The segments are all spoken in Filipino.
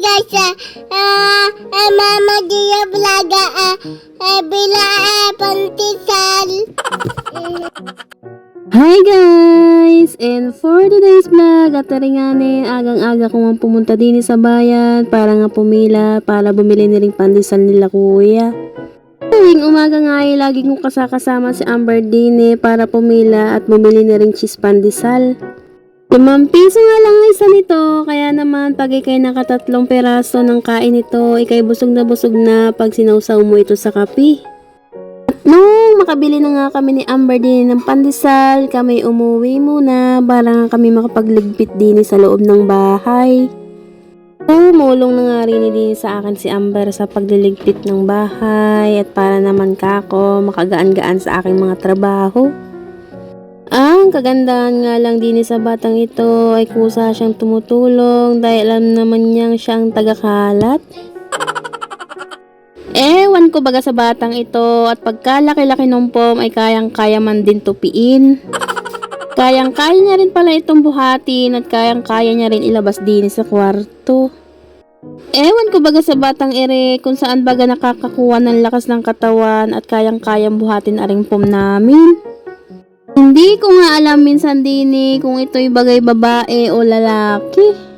guys, ah, ah, ah, Mama Dia Vloga, ah, ah, bila, ah, pantisal. Hi guys! And for today's vlog, at taringanin, agang-aga ko nga pumunta din sa bayan para nga pumila para bumili ni ring pandesal nila kuya. Tuwing umaga nga ay lagi kong kasakasama si Amber din eh, para pumila at bumili ni ring cheese pandesal. Limang piso nga lang ang isa nito, naman pag ikay nakatatlong peraso ng kain nito, ikay busog na busog na pag sinausaw mo ito sa kape. Nung makabili na nga kami ni Amber din ng pandesal, kami umuwi muna para nga kami makapagligpit din sa loob ng bahay. Tumulong na nga rin din sa akin si Amber sa pagliligpit ng bahay at para naman kako makagaan-gaan sa aking mga trabaho. Ang kagandahan nga lang din sa batang ito ay kusa siyang tumutulong dahil alam naman niyang siya ang tagakalat. Ewan ko baga sa batang ito at pagkalaki-laki ng pom ay kayang-kaya man din tupiin. Kayang-kaya niya rin pala itong buhatin at kayang-kaya niya rin ilabas din sa kwarto. Ewan ko baga sa batang ere kung saan baga nakakakuha ng lakas ng katawan at kayang-kayang buhatin aring pom namin. Hindi ko nga alam minsan din eh kung ito'y bagay babae o lalaki.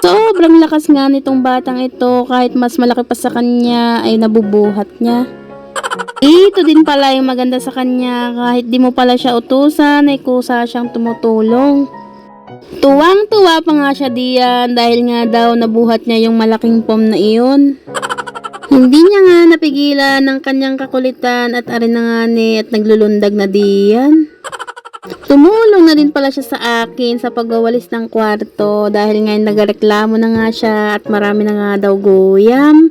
Sobrang lakas nga nitong batang ito kahit mas malaki pa sa kanya ay nabubuhat niya. Ito din pala yung maganda sa kanya kahit di mo pala siya utusan ay kusa siyang tumutulong. Tuwang-tuwa pa nga siya diyan dahil nga daw nabuhat niya yung malaking pom na iyon. Hindi niya nga napigilan ng kanyang kakulitan at arin na nga ni at naglulundag na diyan. Tumulong na din pala siya sa akin sa pagwawalis ng kwarto dahil ngayon nagreklamo na nga siya at marami na nga daw guyam.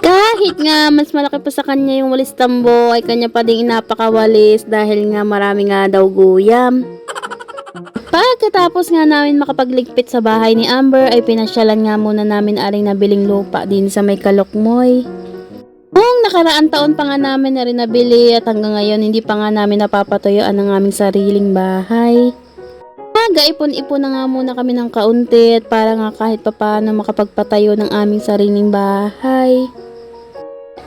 Kahit nga mas malaki pa sa kanya yung walis tambo ay kanya pa ding inapakawalis dahil nga marami nga daw guyam. Pagkatapos nga namin makapagligpit sa bahay ni Amber ay pinasyalan nga muna namin aring nabiling lupa din sa may kalokmoy. Noong nakaraan taon pa nga namin na rin nabili at hanggang ngayon hindi pa nga namin napapatuyuan ang aming sariling bahay. Nagaipon-ipon na nga muna kami ng kaunti at para nga kahit papano makapagpatayo ng aming sariling bahay.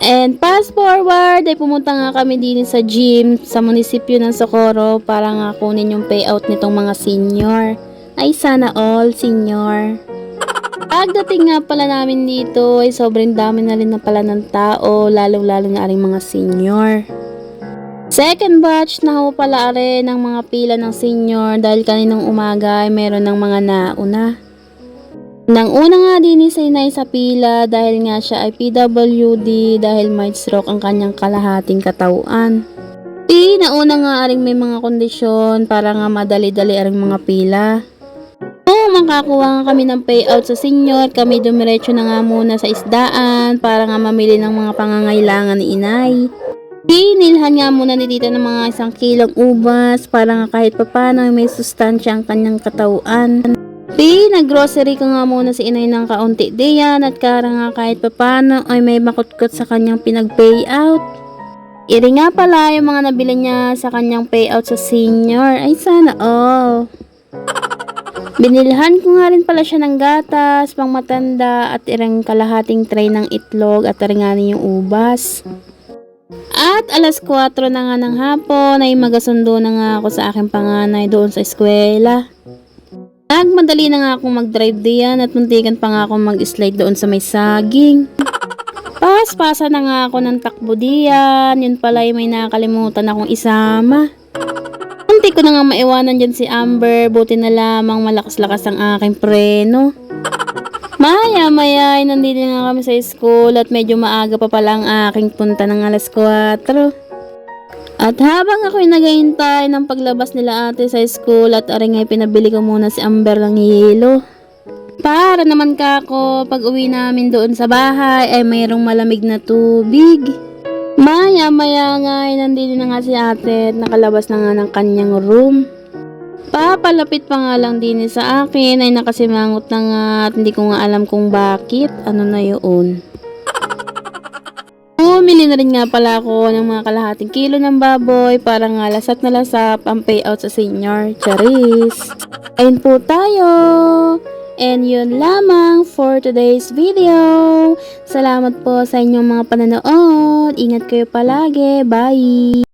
And fast forward ay pumunta nga kami din sa gym sa munisipyo ng Socorro para nga kunin yung payout nitong mga senior. Ay sana all senior. Pagdating nga pala namin dito ay sobrang dami na rin na pala ng tao, lalong-lalo na aring mga senior. Second batch na ho pala rin ng mga pila ng senior dahil kaninang umaga ay meron ng mga nauna. Nang una nga din ni Sinay sa pila dahil nga siya ay PWD dahil mild stroke ang kanyang kalahating katawan. Di nauna nga aring may mga kondisyon para nga madali-dali aring mga pila. Kung makakuha nga kami ng payout sa senior, kami dumiretso na nga muna sa isdaan para nga mamili ng mga pangangailangan ni inay. Pinilhan nga muna ni tita ng mga isang kilong ubas para nga kahit papano ay may sustansya ang kanyang katawan. Pinag-grocery ko nga muna si inay ng kaunti diyan at kara nga kahit papano ay may makutkot sa kanyang pinag-payout. Iri nga pala yung mga nabili niya sa kanyang payout sa senior. Ay sana all. Binilhan ko nga rin pala siya ng gatas, pang matanda at irang kalahating tray ng itlog at ringanin yung ubas. At alas 4 na nga ng hapon ay magasundo na nga ako sa aking panganay doon sa eskwela. Nagmadali na nga akong mag-drive diyan at muntikan pa nga akong mag-slide doon sa may saging. Pas-pasa na nga ako ng takbo diyan, yun pala ay may nakalimutan akong isama. Hindi ko na nga maiwanan dyan si Amber, buti na lamang malakas-lakas ang aking preno. Maya-maya ay nandito na kami sa school at medyo maaga pa pala ang aking punta ng alas 4. At habang ako'y naghahintay ng paglabas nila ate sa school at aring ay pinabili ko muna si Amber ng yelo. Para naman kako, pag uwi namin doon sa bahay ay mayroong malamig na tubig. Maya maya nga ay nandito na nga si ate at nakalabas na nga ng kanyang room. Papalapit pa nga lang din sa akin ay nakasimangot na nga at hindi ko nga alam kung bakit. Ano na yun? Bumili na rin nga pala ako ng mga kalahating kilo ng baboy para nga lasap na lasap ang payout sa senior. Charis! Ayun po tayo! And yun lamang for today's video. Salamat po sa inyong mga panonood. Ingat kayo palagi. Bye!